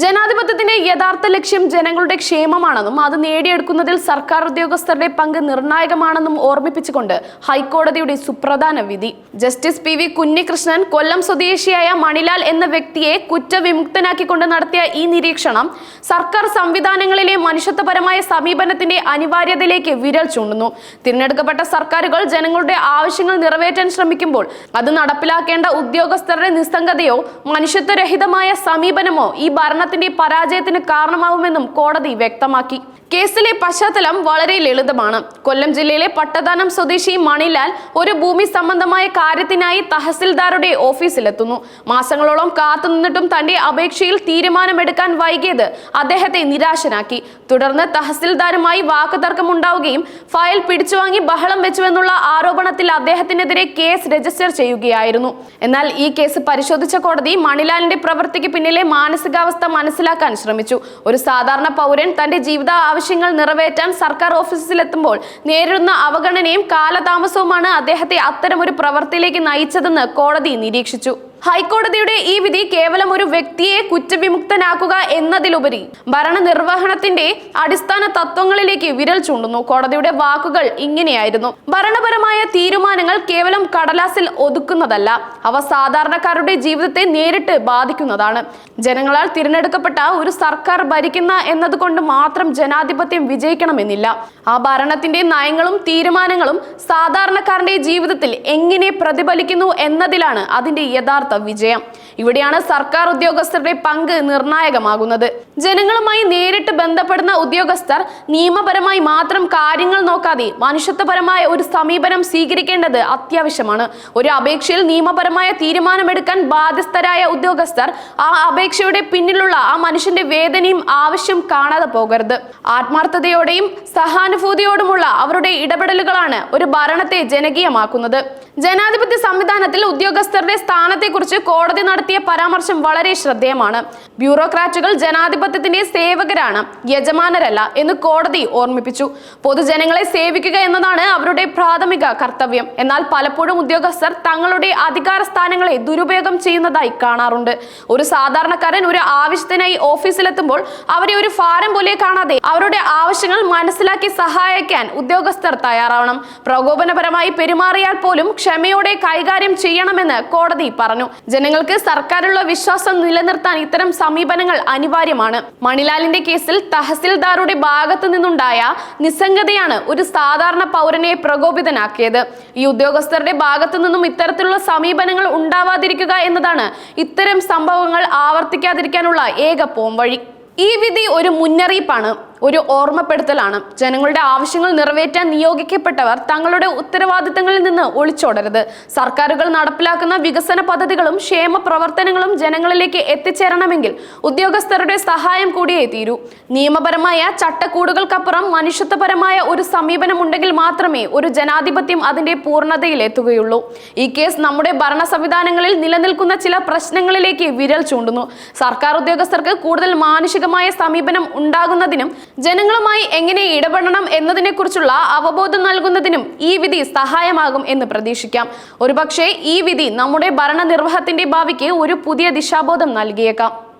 ജനാധിപത്യത്തിന്റെ യഥാർത്ഥ ലക്ഷ്യം ജനങ്ങളുടെ ക്ഷേമമാണെന്നും അത് നേടിയെടുക്കുന്നതിൽ സർക്കാർ ഉദ്യോഗസ്ഥരുടെ പങ്ക് നിർണായകമാണെന്നും ഓർമ്മിപ്പിച്ചുകൊണ്ട് ഹൈക്കോടതിയുടെ സുപ്രധാന വിധി. Justice P V Kunhikrishnan Kollam സ്വദേശിയായ മണിലാൽ എന്ന വ്യക്തിയെ കുറ്റവിമുക്തനാക്കിക്കൊണ്ട് നടത്തിയ ഈ നിരീക്ഷണം സർക്കാർ സംവിധാനങ്ങളിലെ മനുഷ്യത്വപരമായ സമീപനത്തിന്റെ അനിവാര്യതയിലേക്ക് വിരൽ ചൂണ്ടുന്നു. തിരഞ്ഞെടുക്കപ്പെട്ട സർക്കാരുകൾ ജനങ്ങളുടെ ആവശ്യങ്ങൾ നിറവേറ്റാൻ ശ്രമിക്കുമ്പോൾ അത് നടപ്പിലാക്കേണ്ട ഉദ്യോഗസ്ഥരുടെ നിസ്സംഗതയോ മനുഷ്യത്വരഹിതമായ സമീപനമോ ഈ ഭരണത്തിന്റെ പരാജയത്തിന് കാരണമാവുമെന്നും കോടതി വ്യക്തമാക്കി. കേസിലെ പശ്ചാത്തലം വളരെ ലളിതമാണ്. കൊല്ലം ജില്ലയിലെ പട്ടദാനം സ്വദേശി മണിലാൽ ഒരു ഭൂമി സംബന്ധമായ കാര്യത്തിനായി തഹസിൽദാരുടെ ഓഫീസിലെത്തുന്നു. മാസങ്ങളോളം കാത്തുനിന്നിട്ടും തന്റെ അപേക്ഷയിൽ തീരുമാനമെടുക്കാൻ വൈകിയത് അദ്ദേഹത്തെ നിരാശനാക്കി. തുടർന്ന് തഹസിൽദാരുമായി വാക്കുതർക്കമുണ്ടാവുകയും ഫയൽ പിടിച്ചുവാങ്ങി ബഹളം വെച്ചുവെന്നുള്ള ആരോപണത്തിൽ അദ്ദേഹത്തിനെതിരെ കേസ് രജിസ്റ്റർ ചെയ്യുകയായിരുന്നു. എന്നാൽ ഈ കേസ് പരിശോധിച്ച കോടതി മണിലാലിന്റെ പ്രവൃത്തിക്ക് പിന്നിലെ മാനസികാവസ്ഥ മനസ്സിലാക്കാൻ ശ്രമിച്ചു. ഒരു സാധാരണ പൗരൻ തന്റെ ജീവിത ആവശ്യങ്ങൾ നിറവേറ്റാൻ സർക്കാർ ഓഫീസിലെത്തുമ്പോൾ നേരിടുന്ന അവഗണനയും കാലതാമസവുമാണ് അദ്ദേഹത്തെ അത്തരമൊരു പ്രവൃത്തിയിലേക്ക് നയിച്ചതെന്ന് കോടതി നിരീക്ഷിച്ചു. ഹൈക്കോടതിയുടെ ഈ വിധി കേവലം ഒരു വ്യക്തിയെ കുറ്റവിമുക്തനാക്കുക എന്നതിലുപരി ഭരണനിർവഹണത്തിന്റെ അടിസ്ഥാന തത്വങ്ങളിലേക്ക് വിരൽ ചൂണ്ടുന്നു. കോടതിയുടെ വാക്കുകൾ ഇങ്ങനെയായിരുന്നു. ഭരണപരമായ തീരുമാനങ്ങൾ കേവലം കടലാസിൽ ഒതുക്കുന്നതല്ല. അവ സാധാരണക്കാരുടെ ജീവിതത്തെ നേരിട്ട് ബാധിക്കുന്നതാണ്. ജനങ്ങളാൽ തിരഞ്ഞെടുക്കപ്പെട്ട ഒരു സർക്കാർ ഭരിക്കുന്ന എന്നതുകൊണ്ട് മാത്രം ജനാധിപത്യം വിജയിക്കണമെന്നില്ല. ആ ഭരണത്തിന്റെ നയങ്ങളും തീരുമാനങ്ങളും സാധാരണക്കാരന്റെ ജീവിതത്തിൽ എങ്ങനെ പ്രതിഫലിക്കുന്നു എന്നതിലാണ് അതിന്റെ യഥാർത്ഥ വിജയം. ഇവിടെയാണ് സർക്കാർ ഉദ്യോഗസ്ഥരുടെ പങ്ക് നിർണായകമാകുന്നത്. ജനങ്ങളുമായി നേരിട്ട് ബന്ധപ്പെടുന്ന ഉദ്യോഗസ്ഥർ നിയമപരമായി മാത്രം കാര്യങ്ങൾ നോക്കാതെ മനുഷ്യത്വപരമായ ഒരു സമീപനം സ്വീകരിക്കേണ്ടത് അത്യാവശ്യമാണ്. ഒരു അപേക്ഷയിൽ നിയമപരമായ തീരുമാനമെടുക്കാൻ ബാധ്യസ്ഥരായ ഉദ്യോഗസ്ഥർ ആ അപേക്ഷയുടെ പിന്നിലുള്ള ആ മനുഷ്യന്റെ വേദനയും ആവശ്യം കാണാതെ പോകരുത്. ആത്മാർത്ഥതയോടെയും സഹാനുഭൂതിയോടുമുള്ള അവരുടെ ഇടപെടലുകളാണ് ഒരു ഭരണത്തെ ജനകീയമാക്കുന്നത്. ജനാധിപത്യ സംവിധാനത്തിൽ ഉദ്യോഗസ്ഥരുടെ സ്ഥാനത്തെക്കുറിച്ച് കോടതി നടത്തിയ പരാമർശം വളരെ ശ്രദ്ധേയമാണ്. ബ്യൂറോക്രാറ്റുകൾ ജനാധിപത്യത്തിന്റെ സേവകരാണ് യജമാനരല്ല എന്ന് കോടതി ഓർമ്മിപ്പിച്ചു. പൊതുജനങ്ങളെ സേവിക്കുക എന്നതാണ് അവരുടെ പ്രാഥമിക കർത്തവ്യം. എന്നാൽ പലപ്പോഴും ഉദ്യോഗസ്ഥർ തങ്ങളുടെ അധികാര സ്ഥാനങ്ങളെ ദുരുപയോഗം ചെയ്യുന്നതായി കാണാറുണ്ട്. ഒരു സാധാരണക്കാരൻ ഒരു ആവശ്യത്തിനായി ഓഫീസിലെത്തുമ്പോൾ അവരെ ഒരു ഫാരം പോലെ കാണാതെ അവരുടെ ആവശ്യങ്ങൾ മനസ്സിലാക്കി സഹായിക്കാൻ ഉദ്യോഗസ്ഥർ തയ്യാറാവണം. പ്രകോപനപരമായി പെരുമാറിയാൽ പോലും ക്ഷമയോടെ കൈകാര്യം ചെയ്യണമെന്ന് കോടതി പറഞ്ഞു. ജനങ്ങൾക്ക് സർക്കാരുള്ള വിശ്വാസം നിലനിർത്താൻ ഇത്തരം സമീപനങ്ങൾ അനിവാര്യമാണ്. മണിലാലിന്റെ കേസിൽ തഹസിൽദാറുടെ ഭാഗത്തു നിന്നുണ്ടായ നിസ്സംഗതയാണ് ഒരു സാധാരണ പൗരനെ പ്രകോപിതനാക്കിയത്. ഈ ഉദ്യോഗസ്ഥരുടെ ഭാഗത്തു നിന്നും ഇത്തരത്തിലുള്ള സമീപനങ്ങൾ ഉണ്ടാവാതിരിക്കുക എന്നതാണ് ഇത്തരം സംഭവങ്ങൾ ആവർത്തിക്കാതിരിക്കാനുള്ള ഏക പോംവഴി. ഈ വിധി ഒരു മുന്നറിയിപ്പാണ്. ഒരു ഓർമ്മപ്പെടുത്തലാണ്. ജനങ്ങളുടെ ആവശ്യങ്ങൾ നിറവേറ്റാൻ നിയോഗിക്കപ്പെട്ടവർ തങ്ങളുടെ ഉത്തരവാദിത്തങ്ങളിൽ നിന്ന് ഒളിച്ചോടരുത്. സർക്കാരുകൾ നടപ്പിലാക്കുന്ന വികസന പദ്ധതികളും ക്ഷേമ പ്രവർത്തനങ്ങളും ജനങ്ങളിലേക്ക് എത്തിച്ചേരണമെങ്കിൽ ഉദ്യോഗസ്ഥരുടെ സഹായം കൂടിയേ തീരൂ. നിയമപരമായ ചട്ടക്കൂടുകൾക്കപ്പുറം മനുഷ്യത്വപരമായ ഒരു സമീപനമുണ്ടെങ്കിൽ മാത്രമേ ഒരു ജനാധിപത്യം അതിന്റെ പൂർണതയിൽ എത്തുകയുള്ളൂ ഈ കേസ് നമ്മുടെ ഭരണ സംവിധാനങ്ങളിൽ നിലനിൽക്കുന്ന ചില പ്രശ്നങ്ങളിലേക്ക് വിരൽ ചൂണ്ടുന്നു. സർക്കാർ ഉദ്യോഗസ്ഥർക്ക് കൂടുതൽ മാനുഷികമായ സമീപനം ഉണ്ടാകുന്നതിനും ജനങ്ങളുമായി എങ്ങനെ ഇടപെടണം എന്നതിനെക്കുറിച്ചുള്ള അവബോധം നൽകുന്നതിനും ഈ വിധി സഹായമാകും എന്ന് പ്രതീക്ഷിക്കാം. ഒരുപക്ഷെ ഈ വിധി നമ്മുടെ ഭരണനിർവഹത്തിന്റെ ഭാവിക്ക് ഒരു പുതിയ ദിശാബോധം നൽകിയേക്കാം.